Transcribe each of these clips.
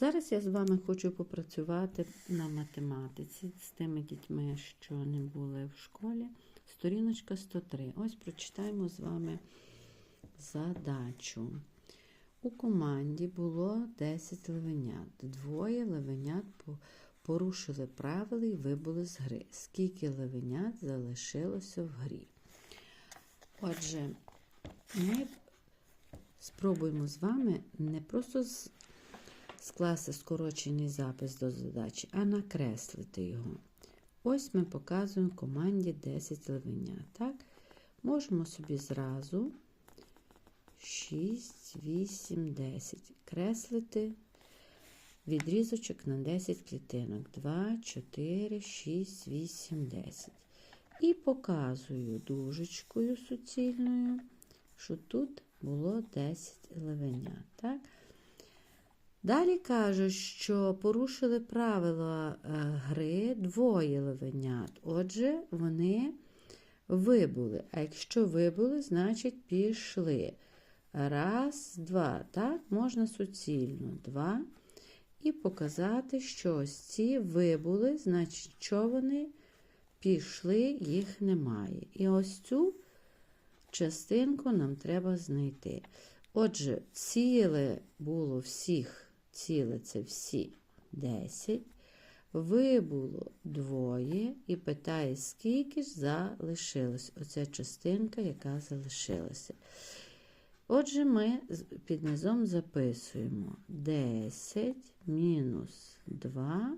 Зараз я з вами хочу попрацювати на математиці з тими дітьми, що не були в школі. Сторіночка 103. Ось прочитаємо з вами задачу. У команді було 10 левенят. Двоє левенят порушили правила і вибули з гри. Скільки левенят залишилося в грі? Отже, ми спробуємо з вами не просто з- скласти скорочений запис до задачі, а накреслити його. Ось ми показуємо команді 10 левенят. Так? Можемо собі зразу 6, 8, 10. Креслити відрізочок на 10 клітинок. 2, 4, 6, 8, 10. І показую дужечкою суцільною, що тут було 10 левенят. Так? Далі кажуть, що порушили правила е, гри двоє левенят. Отже, вони вибули. А якщо вибули, значить пішли. Раз, два. Так, можна суцільно. Два. І показати, що ось ці вибули, значить, що вони пішли, їх немає. І ось цю частинку нам треба знайти. Отже, ціле було всіх, ціле це всі 10. Вибуло двоє і питає, скільки ж залишилось. Оця частинка, яка залишилася. Отже, ми під низом записуємо 10 мінус 2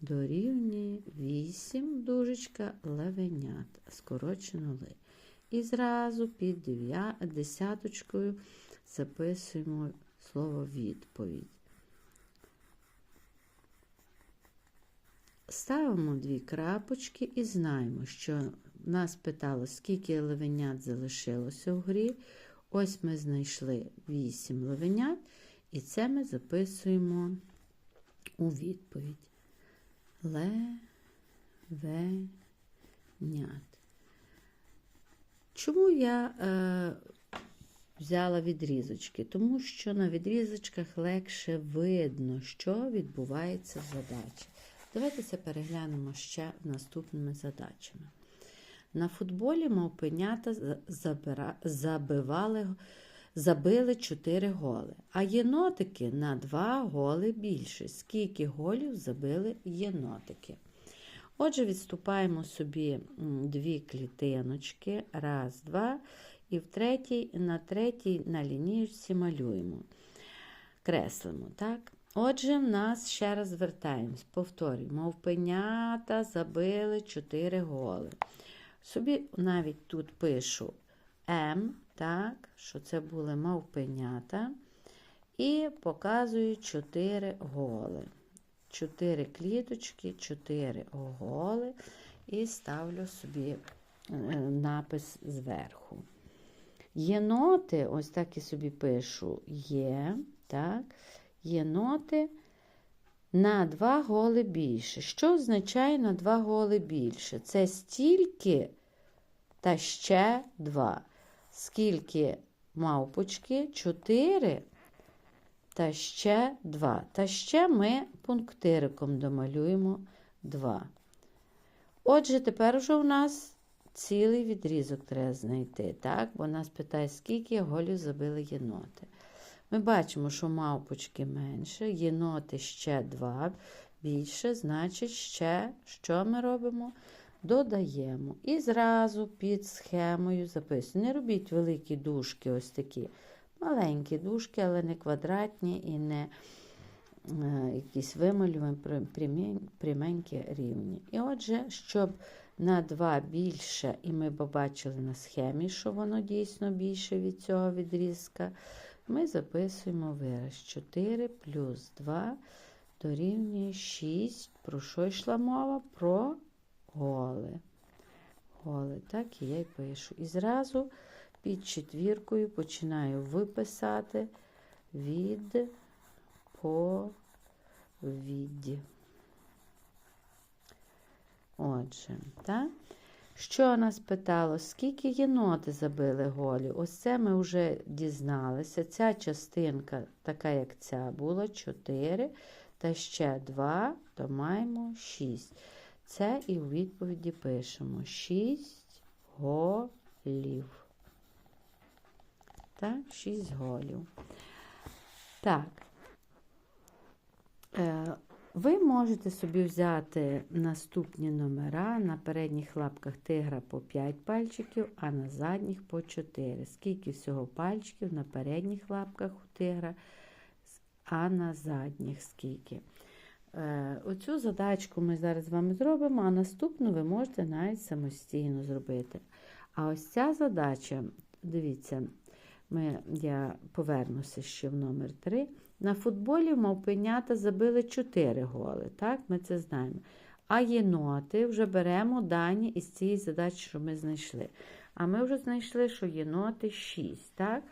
дорівнює 8 дужечка левенят, скорочено ли. І зразу під десяточкою записуємо слово відповідь. Ставимо дві крапочки і знаємо, що нас питало, скільки левенят залишилося в грі. Ось ми знайшли 8 левенят, і це ми записуємо у відповідь. Левенят. Чому я е, взяла відрізочки? Тому що на відрізочках легше видно, що відбувається в задачі. Давайте переглянемо ще наступними задачами. На футболі мавпенята забивали, забили 4 голи, а єнотики на 2 голи більше. Скільки голів забили єнотики? Отже, відступаємо собі дві клітиночки. Раз, два. І в третій, на третій на лінієчці малюємо. Креслимо, так? Отже, в нас ще раз звертаємось, повторюємо, мовпенята забили 4 голи. Собі навіть тут пишу М, так, що це були мавпенята. І показую 4 голи. 4 кліточки, 4 голи. І ставлю собі е, напис зверху. Єноти, ось так і собі пишу, є, так, єноти на 2 голи більше. Що означає на 2 голи більше? Це стільки та ще 2. Скільки мавпочки? 4 та ще 2. Та ще ми пунктириком домалюємо 2. Отже, тепер вже у нас цілий відрізок треба знайти, так? Бо нас питає, скільки голів забили єноти. Ми бачимо, що мавпочки менше, єноти ще 2 більше, значить, ще що ми робимо? Додаємо. І зразу під схемою записуємо. Не робіть великі дужки, ось такі. Маленькі дужки, але не квадратні і не е, якісь вималювані, прям- прямень- пряменькі рівні. І отже, щоб на 2 більше, і ми побачили на схемі, що воно дійсно більше від цього відрізка, ми записуємо вираз 4 плюс 2 дорівнює 6. Про що йшла мова? Про голи. Голи, так і я й пишу. І зразу під четвіркою починаю виписати від по від. Отже, так? Що нас питало? Скільки єноти забили голі? Ось це ми вже дізналися. Ця частинка, така як ця, була 4, та ще 2, то маємо 6. Це і у відповіді пишемо 6 голів. Так, 6 голів. Так. Ви можете собі взяти наступні номера на передніх лапках тигра по 5 пальчиків, а на задніх по 4. Скільки всього пальчиків на передніх лапках у тигра, а на задніх скільки. Е, Оцю задачку ми зараз з вами зробимо, а наступну ви можете навіть самостійно зробити. А ось ця задача, дивіться, ми, я повернуся ще в номер 3. На футболі мавпенята забили 4 голи. Так, ми це знаємо. А єноти вже беремо дані із цієї задачі, що ми знайшли. А ми вже знайшли, що єноти 6. Так?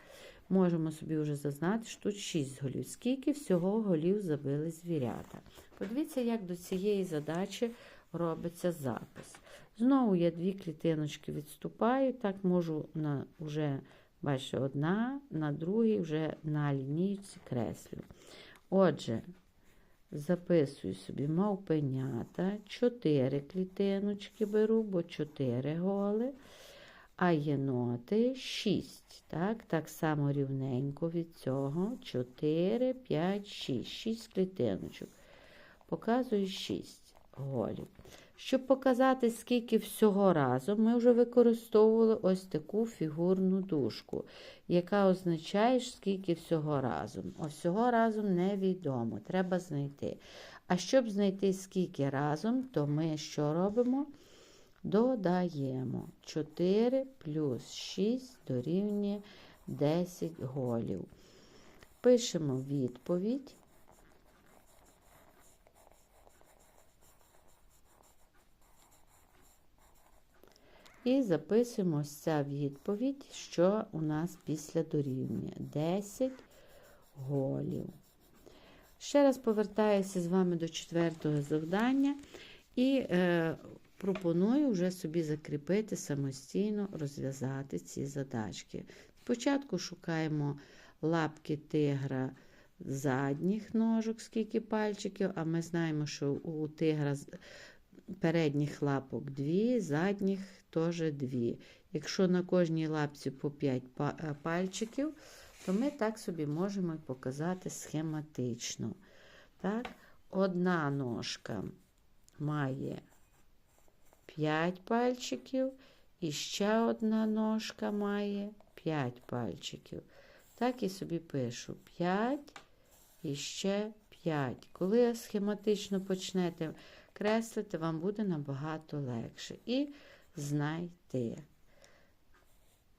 Можемо собі вже зазнати, що тут 6 голів. Скільки всього голів забили звірята. Подивіться, як до цієї задачі робиться запис. Знову я дві клітиночки відступаю, так можу на вже. Бачите, одна, на другій вже на лінійці креслю. Отже, записую собі мавпенята, 4 клітиночки беру, бо 4 голи, а єноти 6. Так, так само рівненько від цього 4, 5, 6. 6 клітиночок. Показую 6 голів. Щоб показати, скільки всього разом, ми вже використовували ось таку фігурну дужку, яка означає, скільки всього разом. Ось всього разом невідомо, треба знайти. А щоб знайти скільки разом, то ми що робимо? Додаємо 4 плюс 6 дорівнює 10 голів. Пишемо відповідь. І записуємо ось ця відповідь, що у нас після дорівнює 10 голів. Ще раз повертаюся з вами до четвертого завдання і е, пропоную вже собі закріпити самостійно розв'язати ці задачки. Спочатку шукаємо лапки тигра задніх ножок, скільки пальчиків, а ми знаємо, що у тигра передніх лапок дві, задніх теж дві. Якщо на кожній лапці по 5 е, пальчиків, то ми так собі можемо показати схематично. Так? Одна ножка має 5 пальчиків, і ще одна ножка має 5 пальчиків. Так і собі пишу 5 і ще 5. Коли схематично почнете креслити, вам буде набагато легше. І знайти.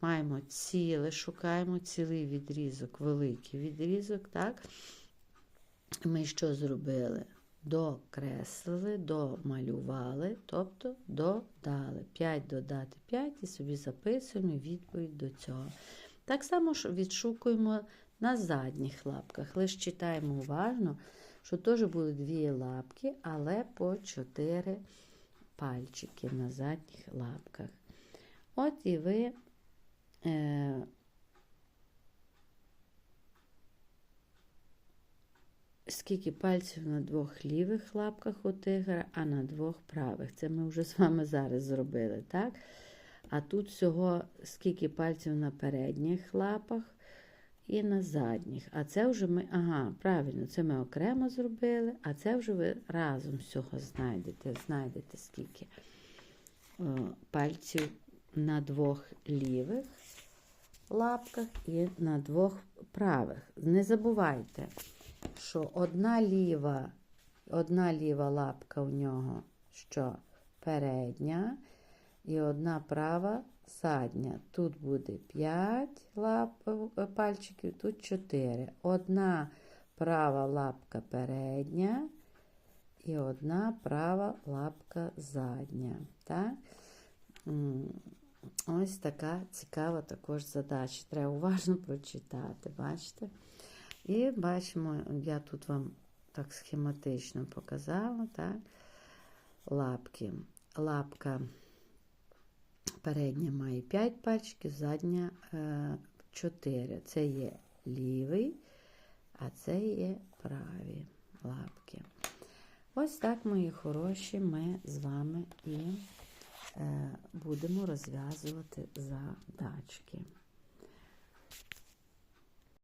Маємо ціле, шукаємо цілий відрізок, великий відрізок, так? Ми що зробили? Докреслили, домалювали, тобто додали. 5 додати 5 і собі записуємо відповідь до цього. Так само відшукуємо на задніх лапках. Лише читаємо уважно, що теж були дві лапки, але по 4 пальчики на задніх лапках. От і ви е, скільки пальців на двох лівих лапках у тигра, а на двох правих. Це ми вже з вами зараз зробили, так? А тут всього скільки пальців на передніх лапах і на задніх. А це вже ми, ага, правильно, це ми окремо зробили, а це вже ви разом всього знайдете. Знайдете скільки е, пальців на двох лівих лапках і на двох правих. Не забувайте, що одна ліва, одна ліва лапка у нього що передня, і одна права задня. Тут буде 5 лап, е, пальчиків, тут 4. Одна права лапка передня і одна права лапка задня. Так? Ось така цікава також задача. Треба уважно прочитати, бачите? І бачимо, я тут вам так схематично показала, так? лапки. Лапка передня має 5 пальчиків, задня 4. Це є лівий, а це є праві лапки. Ось так, мої хороші, ми з вами і е, будемо розв'язувати задачки.